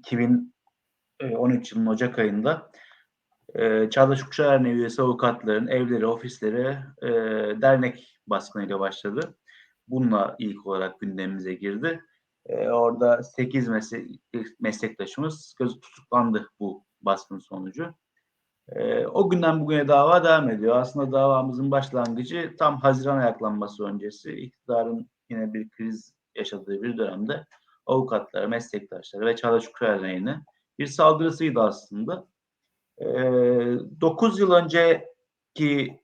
2013 yılının Ocak ayında e, Çağdaş Kuşağı üyesi avukatların evleri, ofisleri e, dernek baskınıyla başladı. Bununla ilk olarak gündemimize girdi. E, orada 8 meslek, meslektaşımız gözü tutuklandı bu baskın sonucu. E, o günden bugüne dava devam ediyor. Aslında davamızın başlangıcı tam Haziran ayaklanması öncesi. İktidarın yine bir kriz yaşadığı bir dönemde avukatlara, meslektaşlara ve Çağdaş Kuşağı bir saldırısıydı aslında. E, 9 yıl önceki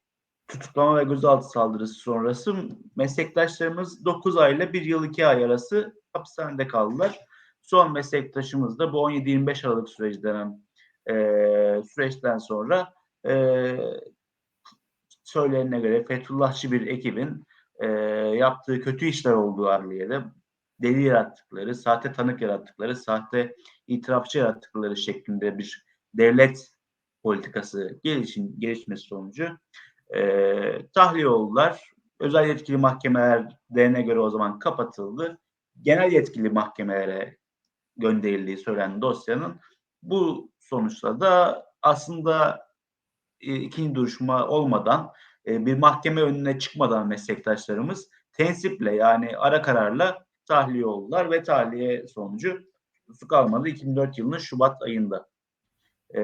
tutuklama ve gözaltı saldırısı sonrası meslektaşlarımız 9 ay ile 1 yıl 2 ay arası hapishanede kaldılar. Son meslektaşımız da bu 17-25 Aralık süreci denen e, süreçten sonra e, söylenene göre Fethullahçı bir ekibin e, yaptığı kötü işler olduğu adliyede deli yarattıkları, sahte tanık yarattıkları, sahte itirafçı yarattıkları şeklinde bir devlet politikası gelişin, gelişmesi sonucu e, tahliye oldular. Özel yetkili mahkemelerine göre o zaman kapatıldı. Genel yetkili mahkemelere gönderildiği söylenen dosyanın bu sonuçta da aslında e, ikinci duruşma olmadan e, bir mahkeme önüne çıkmadan meslektaşlarımız tensiple yani ara kararla tahliye oldular ve tahliye sonucu tutuk almadı 2004 yılının Şubat ayında. Ee,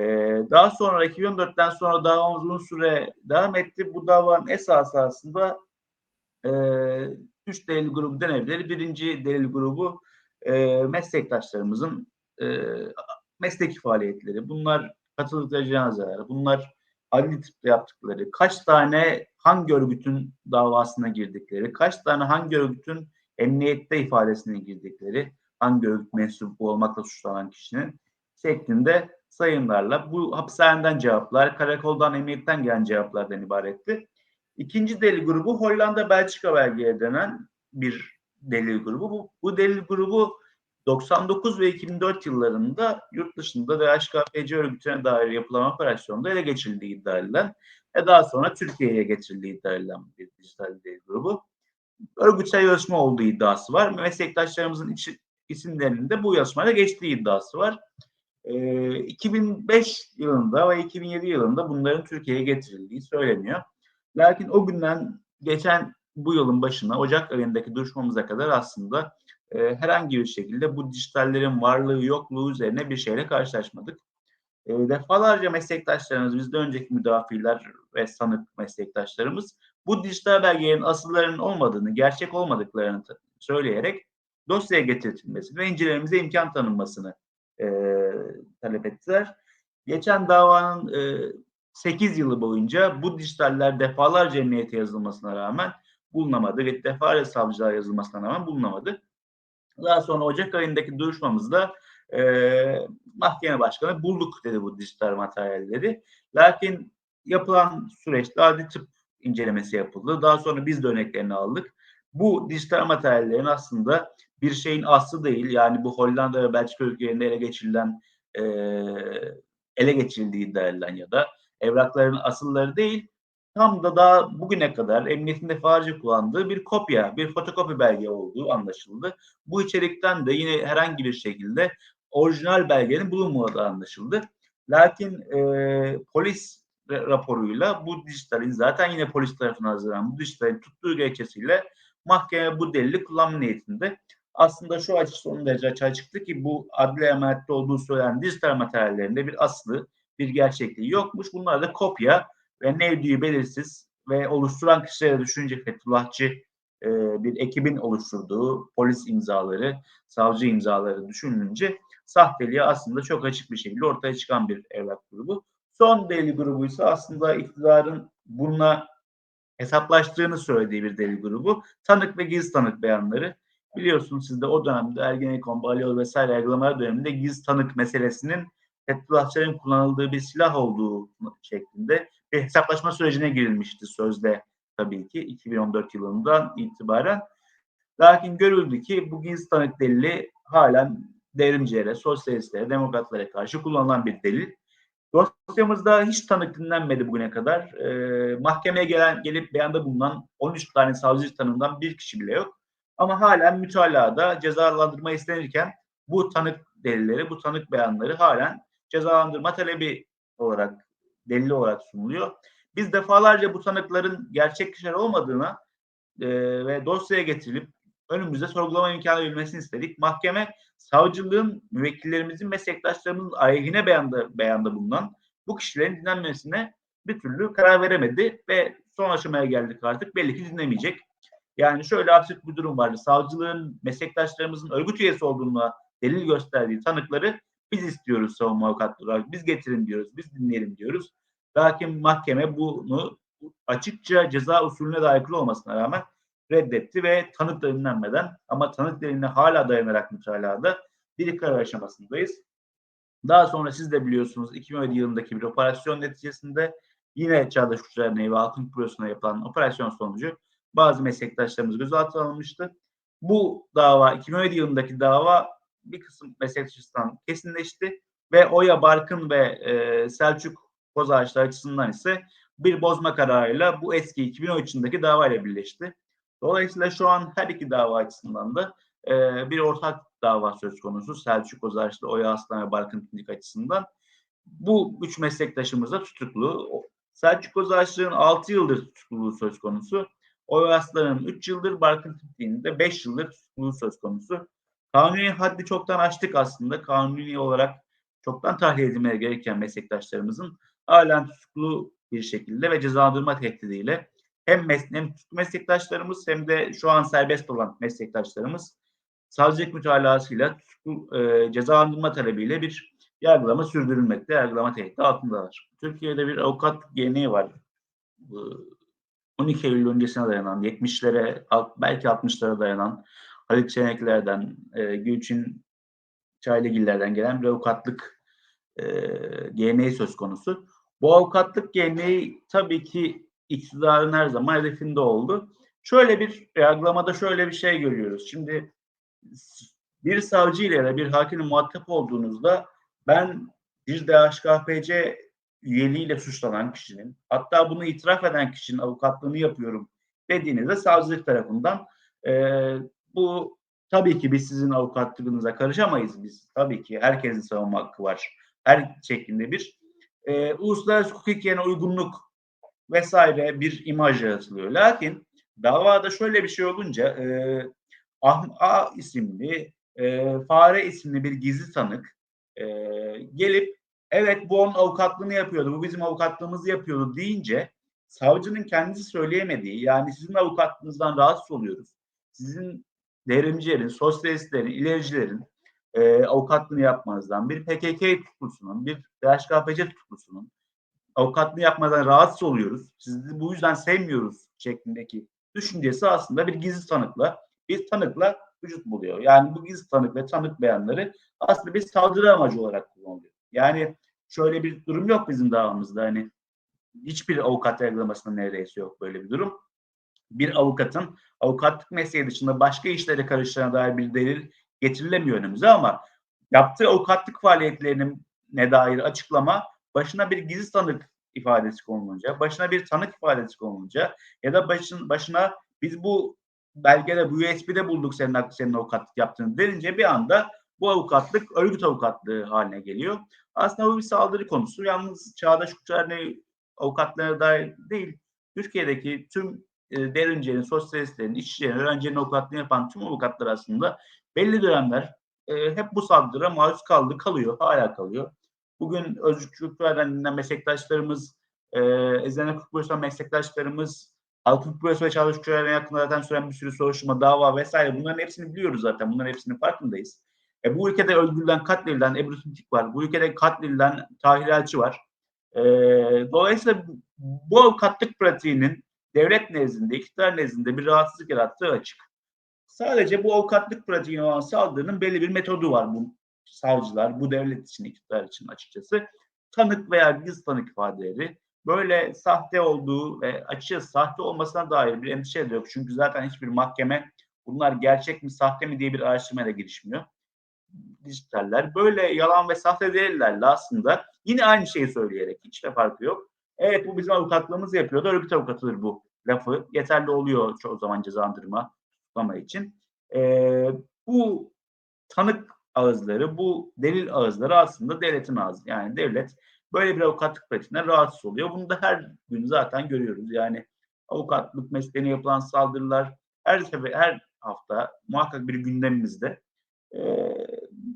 daha sonra 2014'ten sonra davamız uzun süre devam etti. Bu davanın esası aslında e, üç delil grubu denebilir. Birinci delil grubu e, meslektaşlarımızın e, mesleki faaliyetleri. Bunlar katıldıkları cenazeler, bunlar adli tıpta yaptıkları, kaç tane hangi örgütün davasına girdikleri, kaç tane hangi örgütün emniyette ifadesine girdikleri, hangi örgüt mensubu olmakla suçlanan kişinin şeklinde sayımlarla bu hapishaneden cevaplar, karakoldan, emniyetten gelen cevaplardan ibaretti. İkinci delil grubu Hollanda Belçika belgeleri denen bir delil grubu. Bu, bu delil grubu 99 ve 2004 yıllarında yurt dışında DHKPC örgütüne dair yapılan operasyonda ele geçirildiği iddia edilen ve daha sonra Türkiye'ye getirildiği iddia edilen bir dijital delil grubu. Örgütsel yarışma olduğu iddiası var. Meslektaşlarımızın iç, isimlerinin de bu yarışmada geçtiği iddiası var. E, ee, 2005 yılında ve 2007 yılında bunların Türkiye'ye getirildiği söyleniyor. Lakin o günden geçen bu yılın başına Ocak ayındaki duruşmamıza kadar aslında e, herhangi bir şekilde bu dijitallerin varlığı yokluğu üzerine bir şeyle karşılaşmadık. E, defalarca meslektaşlarımız, bizde önceki müdafiler ve sanık meslektaşlarımız bu dijital belgelerin asıllarının olmadığını, gerçek olmadıklarını söyleyerek dosyaya getirtilmesi ve incelememize imkan tanınmasını e, talep ettiler. Geçen davanın e, 8 yılı boyunca bu dijitaller defalarca emniyete yazılmasına rağmen bulunamadı ve defalarca savcılığa yazılmasına rağmen bulunamadı. Daha sonra Ocak ayındaki duruşmamızda e, mahkeme başkanı bulduk dedi bu dijital materyalleri. Lakin yapılan süreçte adli tıp incelemesi yapıldı. Daha sonra biz de örneklerini aldık. Bu dijital materyallerin aslında bir şeyin aslı değil. Yani bu Hollanda ve Belçika ülkelerinde ele geçirilen e, ele geçirildiği iddia ya da evrakların asılları değil. Tam da daha bugüne kadar emniyetin defalarca kullandığı bir kopya, bir fotokopi belge olduğu anlaşıldı. Bu içerikten de yine herhangi bir şekilde orijinal belgenin bulunmadığı anlaşıldı. Lakin e, polis raporuyla bu dijitalin zaten yine polis tarafından hazırlanan bu dijitalin tuttuğu gerekçesiyle mahkeme bu delili kullanma niyetinde aslında şu açı son derece açığa çıktı ki bu adli emanette olduğu söylenen dijital materyallerinde bir aslı, bir gerçekliği yokmuş. Bunlar da kopya ve nevdiği belirsiz ve oluşturan kişilere düşünce Fethullahçı e, bir ekibin oluşturduğu polis imzaları, savcı imzaları düşünülünce sahteliği aslında çok açık bir şekilde ortaya çıkan bir evrak grubu. Son delil grubu ise aslında iktidarın bununla hesaplaştığını söylediği bir delil grubu. Tanık ve gizli tanık beyanları. Biliyorsunuz siz de o dönemde Ergenekon, Balyoz vesaire yargılamalar döneminde gizli tanık meselesinin Fethullahçıların kullanıldığı bir silah olduğu şeklinde bir hesaplaşma sürecine girilmişti sözde tabii ki 2014 yılından itibaren. Lakin görüldü ki bu gizli tanık delili halen devrimcilere, sosyalistlere, demokratlara karşı kullanılan bir delil. Dosyamızda hiç tanık dinlenmedi bugüne kadar. E, mahkemeye gelen gelip beyanda bulunan 13 tane savcı tanımından bir kişi bile yok. Ama halen mütalada cezalandırma istenirken bu tanık delilleri, bu tanık beyanları halen cezalandırma talebi olarak, delil olarak sunuluyor. Biz defalarca bu tanıkların gerçek kişiler olmadığına e, ve dosyaya getirilip önümüzde sorgulama imkanı verilmesini istedik. Mahkeme savcılığın müvekkillerimizin meslektaşlarımızın aleyhine beyanda, beyanda bulunan bu kişilerin dinlenmesine bir türlü karar veremedi ve son aşamaya geldik artık. Belli ki dinlemeyecek. Yani şöyle absürt bir durum vardı. Savcılığın meslektaşlarımızın örgüt üyesi olduğuna delil gösterdiği tanıkları biz istiyoruz savunma avukatları olarak. Biz getirin diyoruz, biz dinleyelim diyoruz. Lakin mahkeme bunu açıkça ceza usulüne de aykırı olmasına rağmen reddetti ve tanık da dinlenmeden ama tanık deliline hala dayanarak mütalada bir karar aşamasındayız. Daha sonra siz de biliyorsunuz 2017 yılındaki bir operasyon neticesinde yine Çağdaş Uçlar Derneği ve Halkın Bürosu'na yapılan operasyon sonucu bazı meslektaşlarımız gözaltına alınmıştı. Bu dava 2017 yılındaki dava bir kısım meslektaşından kesinleşti ve Oya Barkın ve e, Selçuk Kozağaçlar açısından ise bir bozma kararıyla bu eski 2013'ündeki davayla birleşti. Dolayısıyla şu an her iki dava açısından da e, bir ortak dava söz konusu. Selçuk Kozağaçlı, Oya Aslan ve Barkın Tindik açısından. Bu üç meslektaşımız da tutuklu. Selçuk Kozağaçlı'nın 6 yıldır tutukluluğu söz konusu. Oya Aslan'ın 3 yıldır, Barkın Tindik'in de 5 yıldır tutukluluğu söz konusu. Kanuni haddi çoktan açtık aslında. Kanuni olarak çoktan tahliye edilmeye gereken meslektaşlarımızın halen tutuklu bir şekilde ve cezalandırma tehdidiyle hem, mes hem meslektaşlarımız hem de şu an serbest olan meslektaşlarımız savcılık mütalasıyla tutuklu, e, cezalandırma talebiyle bir yargılama sürdürülmekte, yargılama tehdidi altındalar. Türkiye'de bir avukat geleneği var. 12 Eylül öncesine dayanan, 70'lere, belki 60'lara dayanan Halit Çenekler'den, e, Gülçin Çaylıgiller'den gelen bir avukatlık e, geleneği söz konusu. Bu avukatlık geleneği tabii ki iktidarın her zaman hedefinde oldu. Şöyle bir yargılamada şöyle bir şey görüyoruz. Şimdi bir savcı ile bir hakimle muhatap olduğunuzda ben bir DHKPC üyeliğiyle suçlanan kişinin hatta bunu itiraf eden kişinin avukatlığını yapıyorum dediğinizde savcılık tarafından e, bu tabii ki biz sizin avukatlığınıza karışamayız biz. Tabii ki herkesin savunma hakkı var. Her şeklinde bir e, uluslararası hukukiyen uygunluk vesaire bir imaj yaratılıyor. Lakin davada şöyle bir şey olunca e, A isimli, e, Fare isimli bir gizli tanık e, gelip evet bu onun avukatlığını yapıyordu, bu bizim avukatlığımızı yapıyordu deyince savcının kendisi söyleyemediği yani sizin avukatlığınızdan rahatsız oluyoruz. Sizin devrimcilerin, sosyalistlerin, ilericilerin e, avukatlığını yapmanızdan, bir PKK tutuklusunun, bir DHKPC tutuklusunun avukatlığını yapmadan rahatsız oluyoruz. Sizi bu yüzden sevmiyoruz şeklindeki düşüncesi aslında bir gizli tanıkla, bir tanıkla vücut buluyor. Yani bu gizli tanık ve tanık beyanları aslında bir saldırı amacı olarak kullanılıyor. Yani şöyle bir durum yok bizim davamızda. Hani hiçbir avukat yargılamasında neredeyse yok böyle bir durum. Bir avukatın avukatlık mesleği dışında başka işlere karıştığına dair bir delil getirilemiyor önümüze ama yaptığı avukatlık faaliyetlerinin ne dair açıklama başına bir gizli tanık ifadesi konulunca, başına bir tanık ifadesi konulunca ya da başın, başına biz bu belgede bu USB'de bulduk senin senin avukatlık yaptığını denince bir anda bu avukatlık örgüt avukatlığı haline geliyor. Aslında bu bir saldırı konusu. Yalnız Çağdaş Hukuk Derneği avukatlara dair değil, Türkiye'deki tüm e, derincenin, sosyalistlerin, işçilerin, öğrencilerin avukatlığını yapan tüm avukatlar aslında belli dönemler e, hep bu saldırıya maruz kaldı, kalıyor, hala kalıyor. Bugün özgürlüklerden dinlen meslektaşlarımız, e, Ezene Hukuk meslektaşlarımız, Halk Hukuk Bürosu ve Çağdaş Hukukçularına yakın zaten süren bir sürü soruşturma, dava vesaire bunların hepsini biliyoruz zaten. Bunların hepsinin farkındayız. E, bu ülkede öldürülen, katledilen Ebru Tümtik var. Bu ülkede katledilen Tahir Elçi var. E, dolayısıyla bu avukatlık pratiğinin devlet nezdinde, iktidar nezdinde bir rahatsızlık yarattığı açık. Sadece bu avukatlık pratiğine olan saldırının belli bir metodu var bu savcılar, bu devlet için, iktidar için açıkçası. Tanık veya gizli tanık ifadeleri böyle sahte olduğu ve açıkçası sahte olmasına dair bir endişe de yok. Çünkü zaten hiçbir mahkeme bunlar gerçek mi sahte mi diye bir araştırmaya da girişmiyor. Dijitaller böyle yalan ve sahte değillerle aslında yine aynı şeyi söyleyerek hiç de farkı yok. Evet bu bizim avukatlığımız yapıyordu. Örgüt avukatıdır bu lafı. Yeterli oluyor çoğu zaman cezalandırma tutuklama için. Ee, bu tanık ağızları, bu delil ağızları aslında devletin ağzı. Yani devlet böyle bir avukatlık pratiğinden rahatsız oluyor. Bunu da her gün zaten görüyoruz. Yani avukatlık mesleğine yapılan saldırılar her sefer her hafta muhakkak bir gündemimizde. Ee,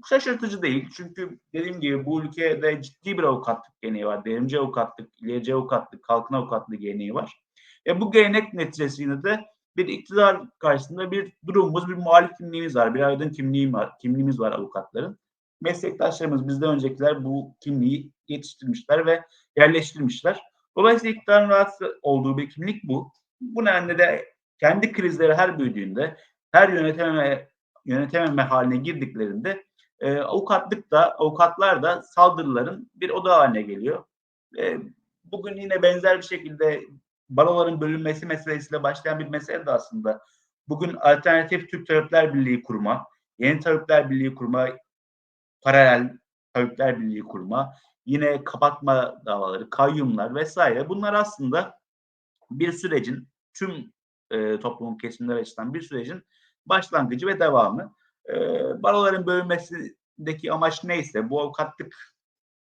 şaşırtıcı değil. Çünkü dediğim gibi bu ülkede ciddi bir avukatlık geleneği var. Devrimci avukatlık, ilerici avukatlık, kalkın avukatlık geleneği var. E bu gelenek neticesinde de bir iktidar karşısında bir durumumuz, bir muhalif kimliğimiz var, bir aydın kimliğimiz var, kimliğimiz var avukatların. Meslektaşlarımız bizden öncekiler bu kimliği yetiştirmişler ve yerleştirmişler. Dolayısıyla iktidarın rahatsız olduğu bir kimlik bu. Bu nedenle de kendi krizleri her büyüdüğünde, her yönetememe, yönetememe haline girdiklerinde e, avukatlık da, avukatlar da saldırıların bir oda haline geliyor. E, bugün yine benzer bir şekilde baroların bölünmesi meselesiyle başlayan bir mesele de aslında. Bugün alternatif Türk Tabipler Birliği kurma, yeni Tabipler Birliği kurma, paralel Tabipler Birliği kurma, yine kapatma davaları, kayyumlar vesaire bunlar aslında bir sürecin tüm e, toplumun kesimleri açısından bir sürecin başlangıcı ve devamı. E, baroların bölünmesindeki amaç neyse, bu avukatlık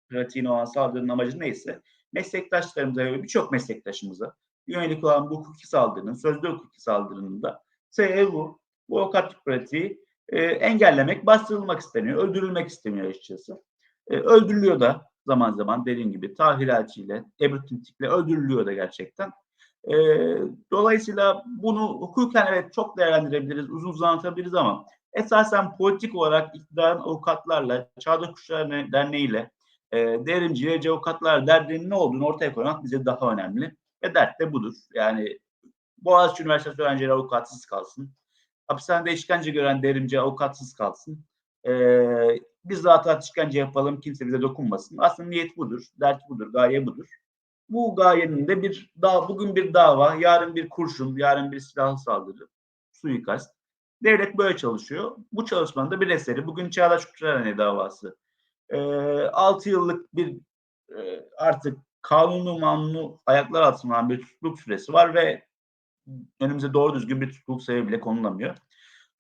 pratiğine olan saldırının amacı neyse, meslektaşlarımıza ve birçok meslektaşımıza yönelik olan bu hukuki saldırının, sözlü hukuki saldırının da sebebi bu. Avukatlık pratiği e, engellemek, bastırılmak isteniyor, öldürülmek istemiyor açıkçası. E, öldürülüyor da zaman zaman dediğim gibi Tahir Elçi ile, Ebru Tintik'le öldürülüyor da gerçekten. E, dolayısıyla bunu hukuken evet çok değerlendirebiliriz, uzun uzun anlatabiliriz ama esasen politik olarak iktidarın avukatlarla, Çağdaş Kuşlar Derneği ile e, devrimci avukatlar derdinin ne olduğunu ortaya koymak bize daha önemli. Ve dert de budur. Yani Boğaziçi Üniversitesi öğrencileri avukatsız kalsın. Hapishanede işkence gören devrimci avukatsız kalsın. Ee, biz rahat işkence yapalım, kimse bize dokunmasın. Aslında niyet budur, dert budur, gaye budur. Bu gayenin de bir daha bugün bir dava, yarın bir kurşun, yarın bir silahlı saldırı, suikast. Devlet böyle çalışıyor. Bu çalışmanın da bir eseri. Bugün Çağdaş Kuşlarhane davası. Ee, 6 yıllık bir e, artık kanunu manunu ayaklar altına bir tutukluk süresi var ve önümüze doğru düzgün bir tutukluk sebebi bile konulamıyor.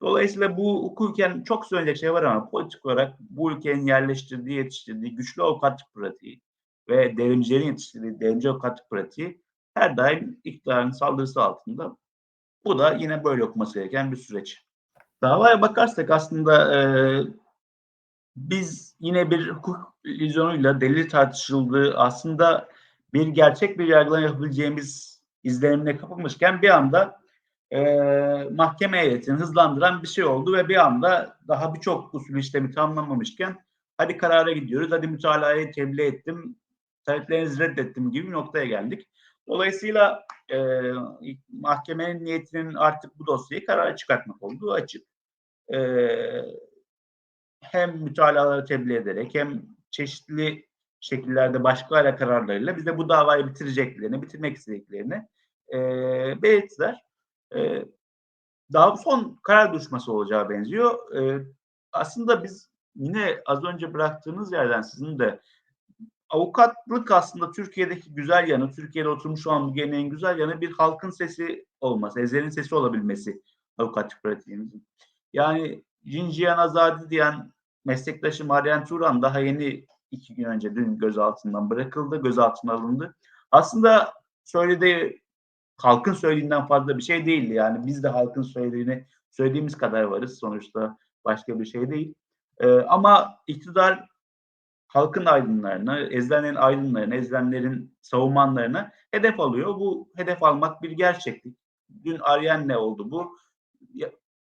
Dolayısıyla bu hukuken çok söyleyecek şey var ama politik olarak bu ülkenin yerleştirdiği, yetiştirdiği güçlü avukatlık pratiği ve devrimcilerin yetiştirdiği devrimci avukatlık pratiği her daim iktidarın saldırısı altında. Bu da yine böyle okuması gereken bir süreç. Davaya bakarsak aslında e, biz yine bir hukuk illüzyonuyla delil tartışıldığı aslında bir gerçek bir yargılama yapabileceğimiz izlenimine kapılmışken bir anda e, mahkeme heyetini hızlandıran bir şey oldu ve bir anda daha birçok usul işlemi tamamlamamışken hadi karara gidiyoruz, hadi mütalayı tebliğ ettim, taleplerinizi reddettim gibi bir noktaya geldik. Dolayısıyla e, mahkemenin niyetinin artık bu dosyayı karara çıkartmak olduğu açık. E, hem mütalaları tebliğ ederek hem çeşitli şekillerde başka kararlarıyla bize bu davayı bitireceklerini, bitirmek istediklerini e, belirttiler. E, daha son karar duruşması olacağı benziyor. E, aslında biz yine az önce bıraktığınız yerden sizin de avukatlık aslında Türkiye'deki güzel yanı, Türkiye'de oturmuş olan bu geleneğin güzel yanı bir halkın sesi olması, ezelin sesi olabilmesi avukatlık pratiğimizin. Yani Cinciyan Azadi diyen meslektaşım Aryan Turan daha yeni iki gün önce dün gözaltından bırakıldı, gözaltına alındı. Aslında söylediği halkın söylediğinden fazla bir şey değildi. Yani biz de halkın söylediğini söylediğimiz kadar varız. Sonuçta başka bir şey değil. Ee, ama iktidar halkın aydınlarını, ezilenlerin aydınlarını, ezilenlerin savunmanlarını hedef alıyor. Bu hedef almak bir gerçeklik. Dün Aryen ne oldu bu?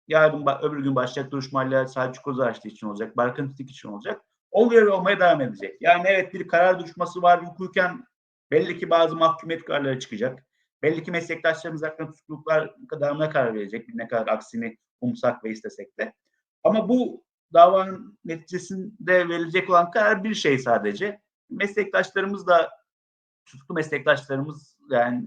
Yarın öbür gün başlayacak duruşmayla Selçuk Özaçlı için olacak, Barkın Titik için olacak oluyor ve olmaya devam edecek. Yani evet bir karar duruşması var hukuken belli ki bazı mahkumiyet kararları çıkacak. Belli ki meslektaşlarımız hakkında tutukluklar devamına karar verecek. Ne kadar aksini umsak ve istesek de. Ama bu davanın neticesinde verilecek olan karar bir şey sadece. Meslektaşlarımız da tutuklu meslektaşlarımız yani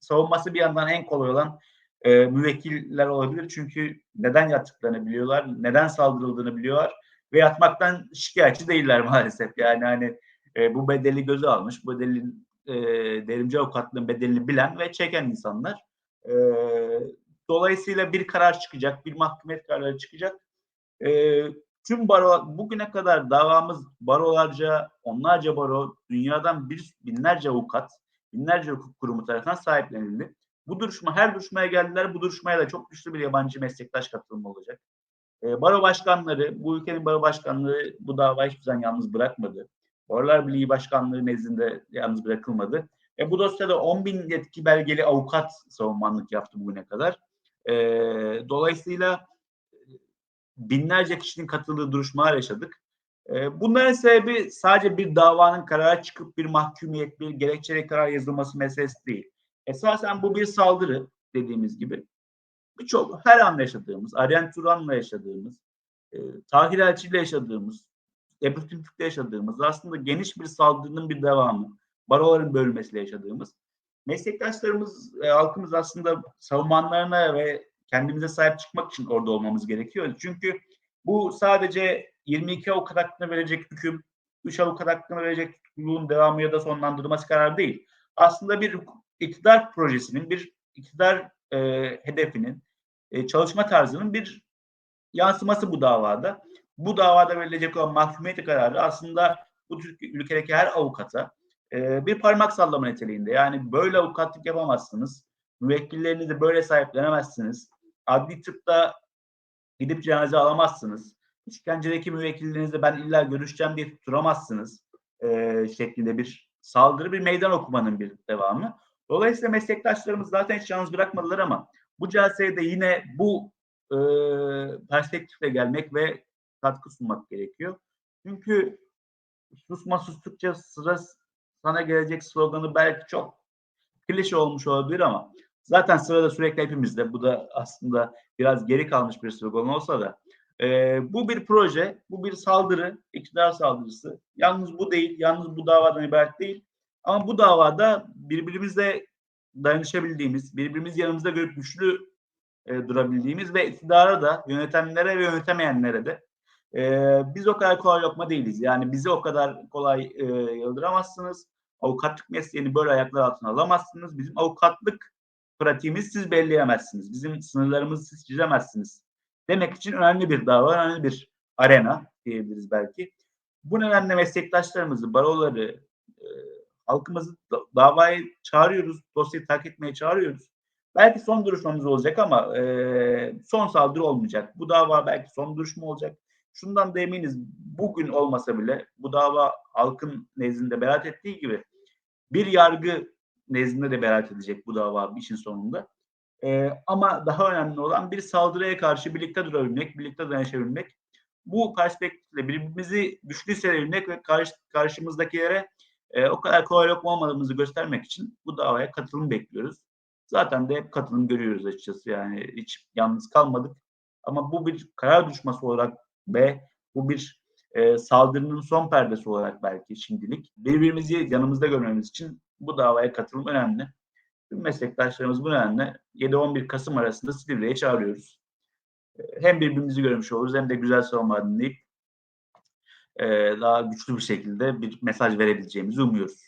savunması bir yandan en kolay olan e, müvekkiller olabilir. Çünkü neden yaptıklarını biliyorlar, neden saldırıldığını biliyorlar ve yatmaktan şikayetçi değiller maalesef. Yani hani e, bu bedeli göze almış, bu bedelin e, derimci avukatlığın bedelini bilen ve çeken insanlar. E, dolayısıyla bir karar çıkacak, bir mahkumiyet kararı çıkacak. E, tüm baro bugüne kadar davamız barolarca, onlarca baro, dünyadan bir binlerce avukat, binlerce hukuk kurumu tarafından sahiplenildi. Bu duruşma her duruşmaya geldiler. Bu duruşmaya da çok güçlü bir yabancı meslektaş katılımı olacak. E, baro başkanları, bu ülkenin baro başkanları bu davayı hiçbir zaman yalnız bırakmadı. Barolar Birliği Başkanlığı nezdinde yalnız bırakılmadı. E, bu dosyada 10 bin yetki belgeli avukat savunmanlık yaptı bugüne kadar. E, dolayısıyla binlerce kişinin katıldığı duruşmalar yaşadık. E, bunların sebebi sadece bir davanın karara çıkıp bir mahkumiyet, bir gerekçeli karar yazılması meselesi değil. Esasen bu bir saldırı dediğimiz gibi. Birçok her an yaşadığımız, Arjen Turan'la yaşadığımız, e, Tahir Elçi ile yaşadığımız, Ebru Tümtük'le yaşadığımız aslında geniş bir saldırının bir devamı. Baroların bölmesiyle yaşadığımız. Meslektaşlarımız, e, halkımız aslında savunmanlarına ve kendimize sahip çıkmak için orada olmamız gerekiyor. Çünkü bu sadece 22 avukat hakkında verecek hüküm, 3 avukat hakkında verecek tutukluluğun devamı ya da sonlandırılması karar değil. Aslında bir iktidar projesinin, bir iktidar e, hedefinin, e, çalışma tarzının bir yansıması bu davada. Bu davada verilecek olan mahkumiyet kararı aslında bu ülkedeki her avukata e, bir parmak sallama niteliğinde. Yani böyle avukatlık yapamazsınız. Müvekkillerinizi böyle sahiplenemezsiniz. Adli tıpta gidip cenaze alamazsınız. İşkencedeki müvekkillerinizle ben illa görüşeceğim diye tutturamazsınız. E, şeklinde bir saldırı, bir meydan okumanın bir devamı. Dolayısıyla meslektaşlarımız zaten hiç yalnız bırakmadılar ama bu celseye yine bu e, perspektifle gelmek ve katkı sunmak gerekiyor. Çünkü susma sustukça sıra sana gelecek sloganı belki çok klişe olmuş olabilir ama zaten sırada sürekli hepimizde. Bu da aslında biraz geri kalmış bir slogan olsa da e, bu bir proje, bu bir saldırı, iktidar saldırısı. Yalnız bu değil, yalnız bu davadan ibaret değil. Ama bu davada birbirimizle dayanışabildiğimiz, birbirimiz yanımızda görüp güçlü e, durabildiğimiz ve iktidara da, yönetenlere ve yönetemeyenlere de e, biz o kadar kolay lokma değiliz. Yani bizi o kadar kolay e, yıldıramazsınız. Avukatlık mesleğini böyle ayaklar altına alamazsınız. Bizim avukatlık pratiğimizi siz belleyemezsiniz. Bizim sınırlarımızı siz çizemezsiniz. Demek için önemli bir dava, önemli bir arena diyebiliriz belki. Bu nedenle meslektaşlarımızı, baroları, halkımızı davayı çağırıyoruz, dosyayı takip etmeye çağırıyoruz. Belki son duruşmamız olacak ama e, son saldırı olmayacak. Bu dava belki son duruşma olacak. Şundan da eminiz bugün olmasa bile bu dava halkın nezdinde beraat ettiği gibi bir yargı nezdinde de beraat edecek bu dava işin sonunda. E, ama daha önemli olan bir saldırıya karşı birlikte durabilmek, birlikte dayanışabilmek. Bu perspektifle birbirimizi güçlü hissedebilmek ve karşı, karşımızdakilere e, o kadar kolay lokma olmadığımızı göstermek için bu davaya katılım bekliyoruz. Zaten de hep katılım görüyoruz açıkçası. Yani hiç yalnız kalmadık. Ama bu bir karar düşması olarak ve bu bir e, saldırının son perdesi olarak belki şimdilik birbirimizi yanımızda görmemiz için bu davaya katılım önemli. Tüm meslektaşlarımız bu nedenle 7-11 Kasım arasında Silivri'ye çağırıyoruz. Hem birbirimizi görmüş oluruz hem de güzel savunma dinleyip daha güçlü bir şekilde bir mesaj verebileceğimizi umuyoruz.